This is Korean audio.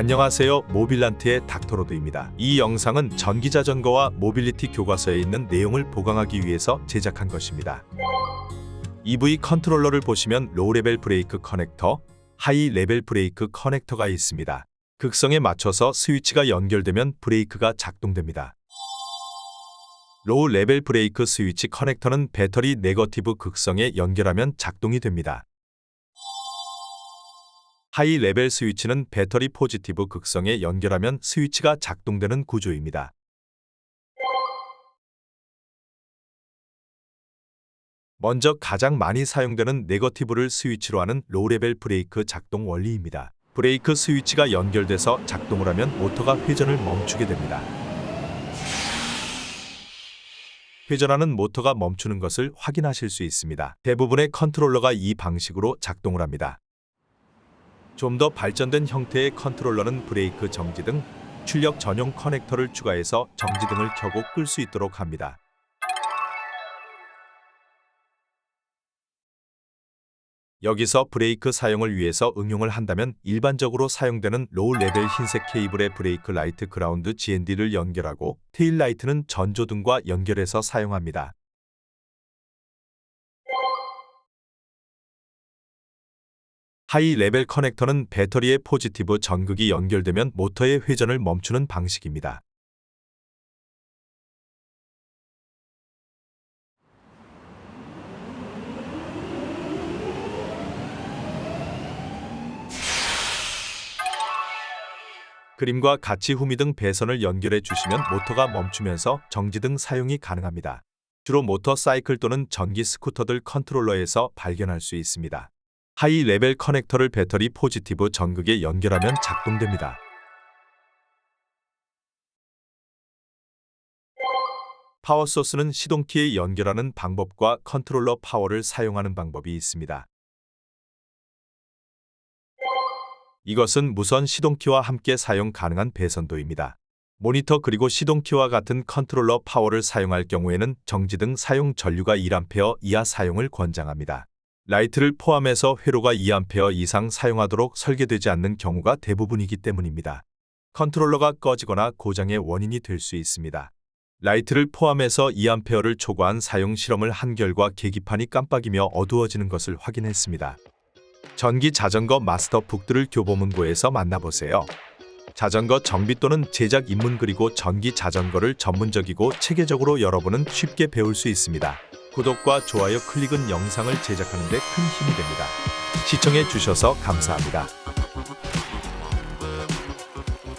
안녕하세요. 모빌란트의 닥터로드입니다. 이 영상은 전기자전거와 모빌리티 교과서에 있는 내용을 보강하기 위해서 제작한 것입니다. EV 컨트롤러를 보시면 로우 레벨 브레이크 커넥터, 하이 레벨 브레이크 커넥터가 있습니다. 극성에 맞춰서 스위치가 연결되면 브레이크가 작동됩니다. 로우 레벨 브레이크 스위치 커넥터는 배터리 네거티브 극성에 연결하면 작동이 됩니다. 하이 레벨 스위치는 배터리 포지티브 극성에 연결하면 스위치가 작동되는 구조입니다. 먼저 가장 많이 사용되는 네거티브를 스위치로 하는 로우 레벨 브레이크 작동 원리입니다. 브레이크 스위치가 연결돼서 작동을 하면 모터가 회전을 멈추게 됩니다. 회전하는 모터가 멈추는 것을 확인하실 수 있습니다. 대부분의 컨트롤러가 이 방식으로 작동을 합니다. 좀 더 발전된 형태의 컨트롤러는 브레이크 정지 등 출력 전용 커넥터를 추가해서 정지 등을 켜고 끌 수 있도록 합니다. 여기서 브레이크 사용을 위해서 응용을 한다면 일반적으로 사용되는 로우 레벨 흰색 케이블에 브레이크 라이트 그라운드 GND를 연결하고 테일 라이트는 전조등과 연결해서 사용합니다. 하이 레벨 커넥터는 배터리의 포지티브 전극이 연결되면 모터의 회전을 멈추는 방식입니다. 그림과 같이 후미 등 배선을 연결해 주시면 모터가 멈추면서 정지 등 사용이 가능합니다. 주로 모터 사이클 또는 전기 스쿠터들 컨트롤러에서 발견할 수 있습니다. 하이 레벨 커넥터를 배터리 포지티브 전극에 연결하면 작동됩니다. 파워 소스는 시동키에 연결하는 방법과 컨트롤러 파워를 사용하는 방법이 있습니다. 이것은 무선 시동키와 함께 사용 가능한 배선도입니다. 모니터 그리고 시동키와 같은 컨트롤러 파워를 사용할 경우에는 정지 등 사용 전류가 1A 이하 사용을 권장합니다. 라이트를 포함해서 회로가 2A 이상 사용하도록 설계되지 않는 경우가 대부분이기 때문입니다. 컨트롤러가 꺼지거나 고장의 원인이 될 수 있습니다. 라이트를 포함해서 2A를 초과한 사용 실험을 한 결과 계기판이 깜빡이며 어두워지는 것을 확인했습니다. 전기 자전거 마스터 북들을 교보문고에서 만나보세요. 자전거 정비 또는 제작 입문 그리고 전기 자전거를 전문적이고 체계적으로 여러분은 쉽게 배울 수 있습니다. 구독과 좋아요 클릭은 영상을 제작하는 데 큰 힘이 됩니다. 시청해 주셔서 감사합니다.